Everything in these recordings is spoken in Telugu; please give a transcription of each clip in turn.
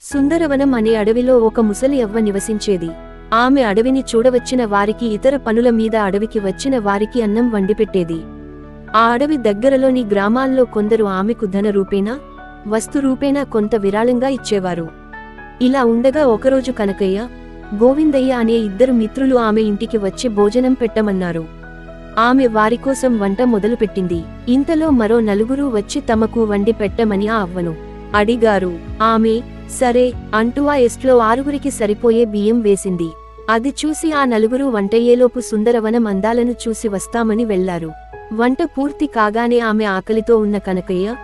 సుందరవనం అనే అడవిలో ఒక ముసలి అవ్వ నివసించేది. ఆమె అడవిని చూడవచ్చిన వారికి ఇతర పనుల మీద అడవికి వచ్చిన వారికి అన్నం వండిపెట్టేది. ఆ అడవి దగ్గరలోని గ్రామాల్లో కొందరు ఆమెకు ధన రూపేణా వస్తు రూపేణా కొంత విరాళంగా ఇచ్చేవారు. ఇలా ఉండగా ఒకరోజు కనకయ్య గోవిందయ్య అనే ఇద్దరు మిత్రులు ఆమె ఇంటికి వచ్చి భోజనం పెట్టమన్నారు. ఆమె వారికోసం వంట మొదలుపెట్టింది. ఇంతలో మరో నలుగురు వచ్చి తమకు వండి పెట్టమని ఆ అవ్వను అడిగారు. ఆమె సరే అంటూ ఆ ఎస్ట్లో ఆరుగురికి సరిపోయే బియ్యం వేసింది. అది చూసి ఆ నలుగురు వంటయ్యేలోపు సుందరవనం అందాలను చూసి వస్తామని వెళ్ళారు. వంట పూర్తి కాగానే ఆమె ఆకలితో ఉన్న కనకయ్య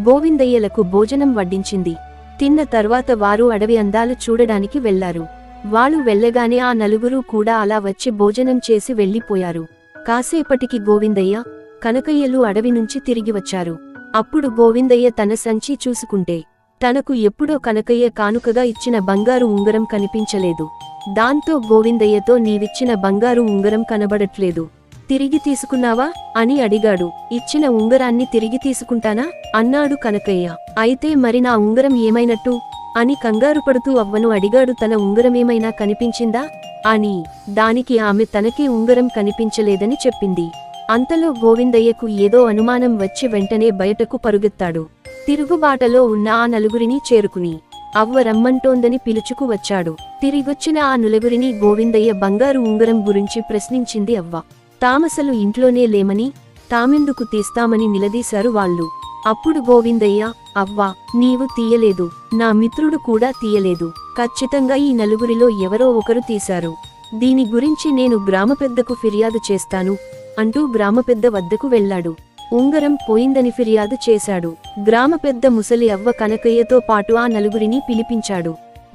గోవిందయ్యలకు భోజనం వడ్డించింది. తిన్న తర్వాత వారు అడవి అందాలు చూడడానికి వెళ్ళారు. వాళ్ళు వెళ్ళగానే ఆ నలుగురు కూడా అలా వచ్చి భోజనం చేసి వెళ్ళిపోయారు కాసేపటికి గోవిందయ్య కనకయ్యలు అడవి నుంచి తిరిగి వచ్చారు. అప్పుడు గోవిందయ్య తన సంచి చూసుకుంటే తనకు ఎప్పుడో కనకయ్య కానుకగా ఇచ్చిన బంగారు ఉంగరం కనిపించలేదు. దాంతో గోవిందయ్యతో నీవిచ్చిన బంగారు ఉంగరం కనబడట్లేదు. తిరిగి తీసుకున్నావా? అని అడిగాడు. ఇచ్చిన ఉంగరాన్ని తిరిగి తీసుకుంటానా? అన్నాడు కనకయ్య. అయితే మరి నా ఉంగరం ఏమైనట్టు? అని కంగారు పడుతూ అవ్వను అడిగాడు తన ఉంగరమేమైనా కనిపించిందా? అని. దానికి ఆమె తనకే ఉంగరం కనిపించలేదని చెప్పింది. అంతలో గోవిందయ్యకు ఏదో అనుమానం వచ్చి వెంటనే బయటకు పరుగెత్తాడు. తిరుగుబాటలో ఉన్న ఆ నలుగురిని చేరుకుని అవ్వ రమ్మంటోందని పిలుచుకు వచ్చాడు. తిరిగొచ్చిన ఆ నలుగురిని గోవిందయ్య బంగారు ఉంగరం గురించి ప్రశ్నించింది అవ్వ. తామసలు ఇంట్లోనే లేమని తామెందుకు తీస్తామని నిలదీశారు వాళ్ళు. అప్పుడు గోవిందయ్య అవ్వా నీవు తీయలేదు. నా మిత్రుడు కూడా తీయలేదు. ఖచ్చితంగా ఈ నలుగురిలో ఎవరో ఒకరు తీశారు. దీని గురించి నేను గ్రామ పెద్దకు ఫిర్యాదు చేస్తాను అంటూ గ్రామ పెద్ద వద్దకు వెళ్ళాడు. ఉంగరం పోయిందని ఫిర్యాదు చేశాడు. గ్రామ పెద్ద ముసలి అవ్వ కనకయ్యతో పాటు ఆ నలుగురిని పిలిపించాడు.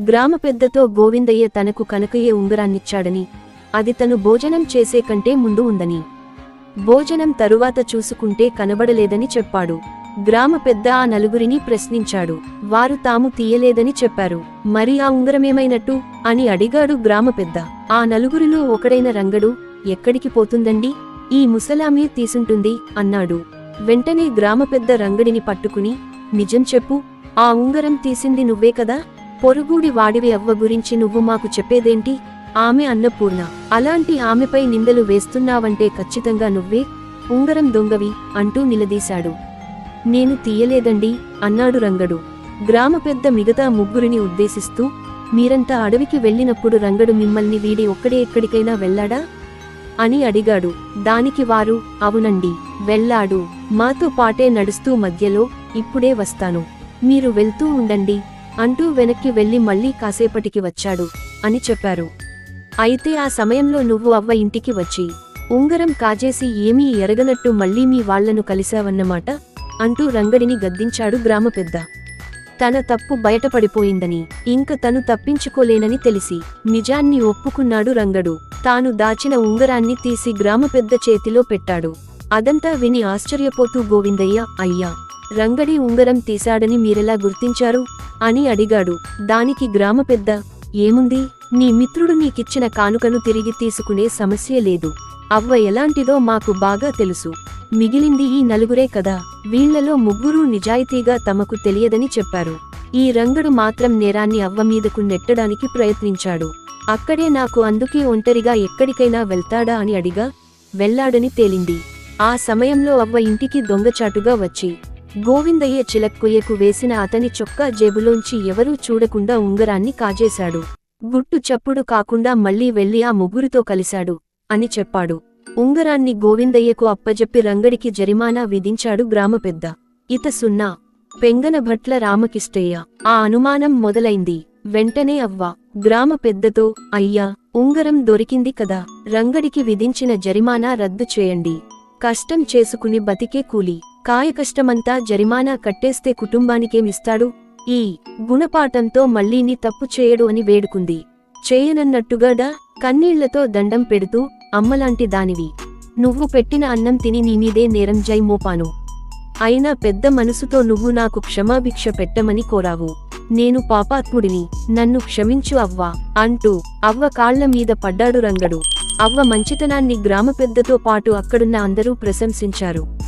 గ్రామ పెద్దతో గోవిందయ్య తనకు కనకయ్య ఉంగరాన్నిచ్చాడని అది తను భోజనం చేసే కంటే ముందు ఉందని. భోజనం తరువాత చూసుకుంటే కనబడలేదని చెప్పాడు. గ్రామ పెద్ద ఆ నలుగురిని ప్రశ్నించాడు. వారు తాము తీయలేదని చెప్పారు. మరి ఆ ఉంగరమేమైనట్టు? అని అడిగాడు గ్రామ పెద్ద. ఆ నలుగురిలో ఒకడైన రంగడు ఎక్కడికి పోతుందండి? ఈ ముసలామే తీసుంటుంది అన్నాడు. వెంటనే గ్రామ పెద్ద రంగడిని పట్టుకుని నిజం చెప్పు ఆ ఉంగరం తీసింది నువ్వే కదా? పొరుగుడి వాడివి అవ్వ గురించి నువ్వు మాకు చెప్పేదేంటి? ఆమె అన్నపూర్ణ అలాంటి ఆమెపై నిందలు వేస్తున్నావంటే ఖచ్చితంగా నువ్వే ఉంగరం దొంగవి అంటూ నిలదీశాడు. నేను తీయలేదండి అన్నాడు రంగడు. గ్రామ పెద్ద మిగతా ముగ్గురిని ఉద్దేశిస్తూ మీరంతా అడవికి వెళ్ళినప్పుడు రంగడు మిమ్మల్ని వీడి ఒక్కడే ఎక్కడికైనా వెళ్ళాడా? అని అడిగాడు. దానికి వారు అవునండి వెళ్ళాడు. మాతో పాటే నడుస్తూ మధ్యలో ఇప్పుడే వస్తాను. మీరు వెళ్తూ ఉండండి అంటూ వెనక్కి వెళ్ళి మళ్ళీ కాసేపటికి వచ్చాడు అని చెప్పారు. అయితే ఆ సమయంలో నువ్వు అవ్వ ఇంటికి వచ్చి ఉంగరం కాజేసి ఏమీ ఎరగనట్టు మళ్ళీ మీ వాళ్ళను కలిశావన్నమాట అంటూ రంగడిని గద్దించాడు గ్రామ పెద్ద తన తప్పు బయటపడిపోయిందని ఇంక తను తప్పించుకోలేనని తెలిసి నిజాన్ని ఒప్పుకున్నాడు రంగడు. తాను దాచిన ఉంగరాన్ని తీసి గ్రామ పెద్ద చేతిలో పెట్టాడు. అదంతా విని ఆశ్చర్యపోతూ గోవిందయ్య అయ్యా రంగడి ఉంగరం తీశాడని మీరెలా గుర్తించారు? అని అడిగాడు. దానికి గ్రామ పెద్ద ఏముంది? నీ మిత్రుడు నీకిచ్చిన కానుకను తిరిగి తీసుకునే సమస్య లేదు. అవ్వ ఎలాంటిదో మాకు బాగా తెలుసు. మిగిలింది ఈ నలుగురే కదా. వీళ్ళలో ముగ్గురూ నిజాయితీగా తమకు తెలియదని చెప్పారు. ఈ రంగడు మాత్రం నేరాన్ని అవ్వ మీదకు నెట్టడానికి ప్రయత్నించాడు. అక్కడే నాకు అందుకే ఒంటరిగా ఎక్కడికైనా వెళ్తాడా అని అడిగా. వెళ్ళాడని తేలింది. ఆ సమయంలో అవ్వ ఇంటికి దొంగచాటుగా వచ్చి గోవిందయ్య చిలక్కొయ్యకు వేసిన అతని చొక్కా జేబులోంచి ఎవరూ చూడకుండా ఉంగరాన్ని కాజేశాడు. గుట్టు చప్పుడు కాకుండా మళ్ళీ వెళ్ళి ఆ ముగ్గురితో కలిశాడు. అని చెప్పాడు. ఉంగరాన్ని గోవిందయ్యకు అప్పజెప్పి రంగడికి జరిమానా విధించాడు గ్రామ పెద్ద. ఇత సున్నా పెంగన భట్ల రామకిష్టయ్య. ఆ అనుమానం మొదలైంది. వెంటనే అవ్వ గ్రామ పెద్దతో అయ్యా ఉంగరం దొరికింది కదా రంగడికి విధించిన జరిమానా రద్దు చేయండి. కష్టం చేసుకుని బతికే కూలి. కాయకష్టమంతా జరిమానా కట్టేస్తే కుటుంబానికేమిస్తాడు ఈ గుణపాఠంతో మళ్ళీని తప్పు చేయడు అని వేడుకుంది. చేయనన్నట్టుగాడా కన్నీళ్ళతో దండం పెడుతూ అమ్మలాంటి దానివి. నువ్వు పెట్టిన అన్నం తిని నీమీదే నేరం జై మోపాను. అయినా పెద్ద మనసుతో నువ్వు నాకు క్షమాభిక్ష పెట్టమని కోరావు. నేను పాపాత్ముడిని. నన్ను క్షమించు అవ్వా అంటూ అవ్వ కాళ్ళ మీద పడ్డాడు రంగడు. అవ్వ మంచితనాన్ని గ్రామ పెద్దతో పాటు అక్కడున్న అందరూ ప్రశంసించారు.